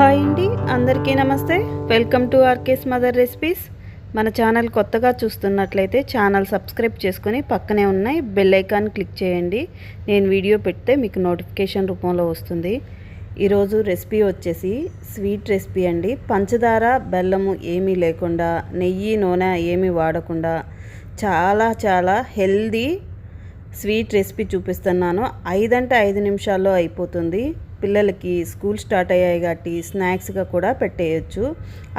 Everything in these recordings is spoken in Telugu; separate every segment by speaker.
Speaker 1: హాయ్ అండి అందరికీ నమస్తే. Welcome to RK's mother recipes. మన ఛానల్ కొత్తగా చూస్తున్నట్లయితే ఛానల్ సబ్స్క్రైబ్ చేసుకొని పక్కనే ఉన్నాయి బెల్ ఐకాన్ క్లిక్ చేయండి. నేను వీడియో పెడితే మీకు నోటిఫికేషన్ రూపంలో వస్తుంది. ఈరోజు రెసిపీ వచ్చేసి స్వీట్ రెసిపీ అండి. పంచదార బెల్లము ఏమీ లేకుండా నెయ్యి నూనె ఏమీ వాడకుండా చాలా చాలా హెల్దీ స్వీట్ రెసిపీ చూపిస్తున్నాను. ఐదంటే ఐదు నిమిషాల్లో అయిపోతుంది. పిల్లలకి స్కూల్ స్టార్ట్ అయ్యాయి కాబట్టి స్నాక్స్గా కూడా పెట్టేయచ్చు.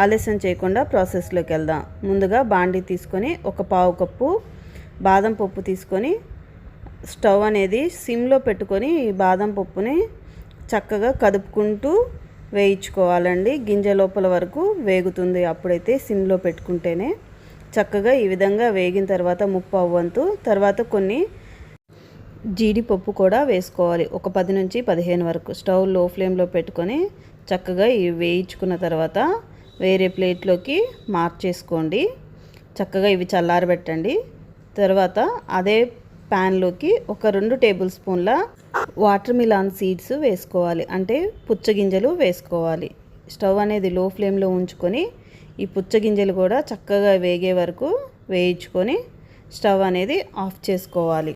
Speaker 1: ఆలస్యం చేయకుండా ప్రాసెస్లోకి వెళ్దాం. ముందుగా బాండీ తీసుకొని ఒక పావు కప్పు బాదం పప్పు తీసుకొని స్టవ్ అనేది సిమ్లో పెట్టుకొని బాదం పప్పుని చక్కగా కదుపుకుంటూ వేయించుకోవాలండి. గింజ లోపల వరకు వేగుతుంది అప్పుడైతే సిమ్లో పెట్టుకుంటేనే. చక్కగా ఈ విధంగా వేగిన తర్వాత ముప్పు అవ్వంతు తర్వాత కొన్ని జీడిపప్పు కూడా వేసుకోవాలి. ఒక పది నుంచి పదిహేను వరకు. స్టవ్లో ఫ్లేమ్లో పెట్టుకొని చక్కగా ఇవి వేయించుకున్న తర్వాత వేరే ప్లేట్లోకి మార్చేసుకోండి. చక్కగా ఇవి చల్లారబెట్టండి. తర్వాత అదే ప్యాన్లోకి ఒక రెండు టేబుల్ స్పూన్ల వాటర్ మిలాన్ సీడ్స్ వేసుకోవాలి. అంటే పుచ్చగింజలు వేసుకోవాలి. స్టవ్ అనేది లో ఫ్లేమ్లో ఉంచుకొని ఈ పుచ్చగింజలు కూడా చక్కగా వేగే వరకు వేయించుకొని స్టవ్ అనేది ఆఫ్ చేసుకోవాలి.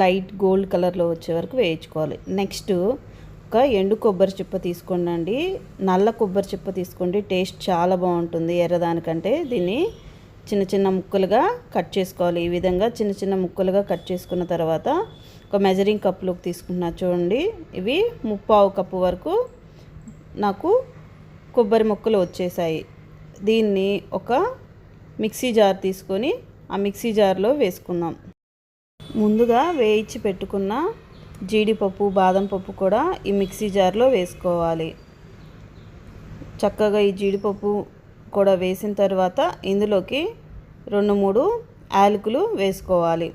Speaker 1: లైట్ గోల్డ్ కలర్లో వచ్చే వరకు వేయించుకోవాలి. నెక్స్ట్ ఒక ఎండు కొబ్బరి చిప్ప తీసుకోండి నల్ల కొబ్బరి చిప్ప తీసుకోండి. టేస్ట్ చాలా బాగుంటుంది ఎర్రదానికంటే. దీన్ని చిన్న చిన్న ముక్కలుగా కట్ చేసుకోవాలి. ఈ విధంగా చిన్న చిన్న ముక్కలుగా కట్ చేసుకున్న తర్వాత ఒక మెజరింగ్ కప్లోకి తీసుకుంటున్నా చూడండి. ఇవి ముప్పావు కప్పు వరకు నాకు కొబ్బరి ముక్కలు వచ్చేసాయి. దీన్ని ఒక మిక్సీ జార్ తీసుకొని ఆ మిక్సీ జార్లో వేసుకుందాం. ముందుగా వేయించి పెట్టుకున్న జీడిపప్పు బాదం పప్పు కూడా ఈ మిక్సీ జార్లో వేసుకోవాలి. చక్కగా ఈ జీడిపప్పు కూడా వేసిన తర్వాత ఇందులోకి రెండు మూడు యాలకులు వేసుకోవాలి.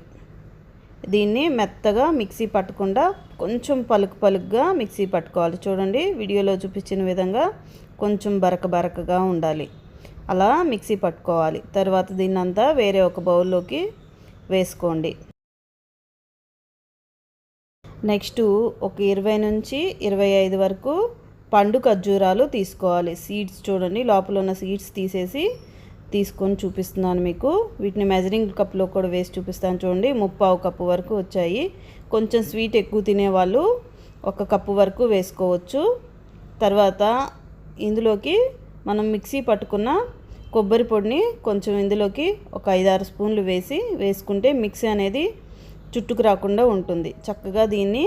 Speaker 1: దీన్ని మెత్తగా మిక్సీ పట్టకుండా కొంచెం పలుకు పలుకుగా మిక్సీ పట్టుకోవాలి. చూడండి వీడియోలో చూపించిన విధంగా కొంచెం బరక బరకగా ఉండాలి. అలా మిక్సీ పట్టుకోవాలి. తర్వాత దీన్నంతా వేరే ఒక బౌల్లోకి వేసుకోండి. నెక్స్ట్ ఒక ఇరవై నుంచి ఇరవై ఐదు వరకు పండు ఖర్జూరాలు తీసుకోవాలి. సీడ్స్ చూడండి లోపల ఉన్న సీడ్స్ తీసేసి తీసుకొని చూపిస్తున్నాను మీకు. వీటిని మెజరింగ్ కప్లో కూడా వేసి చూపిస్తాను చూడండి. ముప్పావు కప్పు వరకు వచ్చాయి. కొంచెం స్వీట్ ఎక్కువ తినేవాళ్ళు ఒక కప్పు వరకు వేసుకోవచ్చు. తర్వాత ఇందులోకి మనం మిక్సీ పట్టుకున్న కొబ్బరి పొడిని కొంచెం ఇందులోకి ఒక ఐదారు స్పూన్లు వేసి వేసుకుంటే మిక్సీ అనేది చుట్టుకు రాకుండా ఉంటుంది. చక్కగా దీన్ని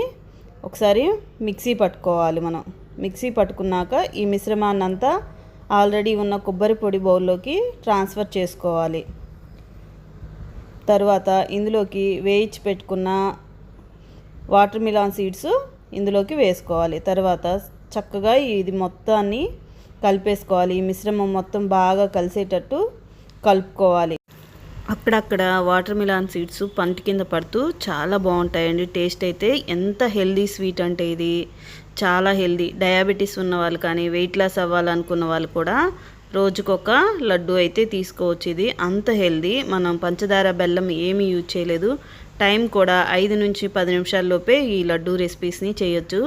Speaker 1: ఒకసారి మిక్సీ పట్టుకోవాలి మనం. మిక్సీ పట్టుకున్నాక ఈ మిశ్రమాన్ని అంతా ఆల్రెడీ ఉన్న కొబ్బరి పొడి బౌల్లోకి ట్రాన్స్ఫర్ చేసుకోవాలి. తర్వాత ఇందులోకి వేయించి పెట్టుకున్న వాటర్ మిలాన్ సీడ్స్ ఇందులోకి వేసుకోవాలి. తర్వాత చక్కగా ఇది మొత్తాన్ని కలిపేసుకోవాలి. ఈ మిశ్రమం మొత్తం బాగా కలిసేటట్టు కలుపుకోవాలి. అక్కడక్కడ వాటర్ మిలాన్ సీడ్స్ పంట కింద పడుతూ చాలా బాగుంటాయండి. టేస్ట్ అయితే ఎంత హెల్దీ స్వీట్ అంటే ఇది. చాలా హెల్దీ. డయాబెటీస్ ఉన్న వాళ్ళు కానీ వెయిట్ లాస్ అవ్వాలనుకున్న వాళ్ళు కూడా రోజుకొక లడ్డు అయితే తీసుకోవచ్చు ఇది. అంత హెల్దీ. మనం పంచదార బెల్లం ఏమీ యూజ్ చేయలేదు. టైం కూడా ఐదు నుంచి పది నిమిషాల్లోపే ఈ లడ్డు రెసిపీస్ని చేయొచ్చు.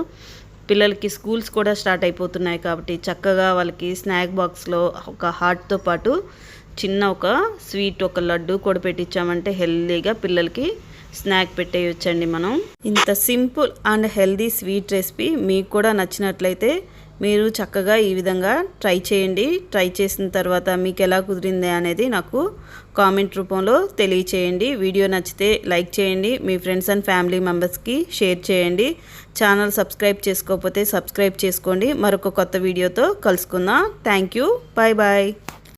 Speaker 1: పిల్లలకి స్కూల్స్ కూడా స్టార్ట్ అయిపోతున్నాయి కాబట్టి చక్కగా వాళ్ళకి స్నాక్ బాక్స్లో ఒక హార్ట్తో పాటు చిన్న ఒక స్వీట్ ఒక లడ్డు కూడా పెట్టించామంటే హెల్దీగా పిల్లలకి స్నాక్ పెట్టేయొచ్చండి మనం. ఇంత simple and healthy sweet recipe మీకు కూడా నచ్చినట్లయితే మీరు చక్కగా ఈ విధంగా ట్రై చేయండి. ట్రై చేసిన తర్వాత మీకు ఎలా కుదిరింది అనేది నాకు కామెంట్ రూపంలో తెలియచేయండి. వీడియో నచ్చితే లైక్ చేయండి. మీ ఫ్రెండ్స్ అండ్ ఫ్యామిలీ మెంబర్స్కి షేర్ చేయండి. ఛానల్ సబ్స్క్రైబ్ చేసుకోకపోతే సబ్స్క్రైబ్ చేసుకోండి. మరొక కొత్త వీడియోతో కలుసుకుందాం. Thank you. Bye bye.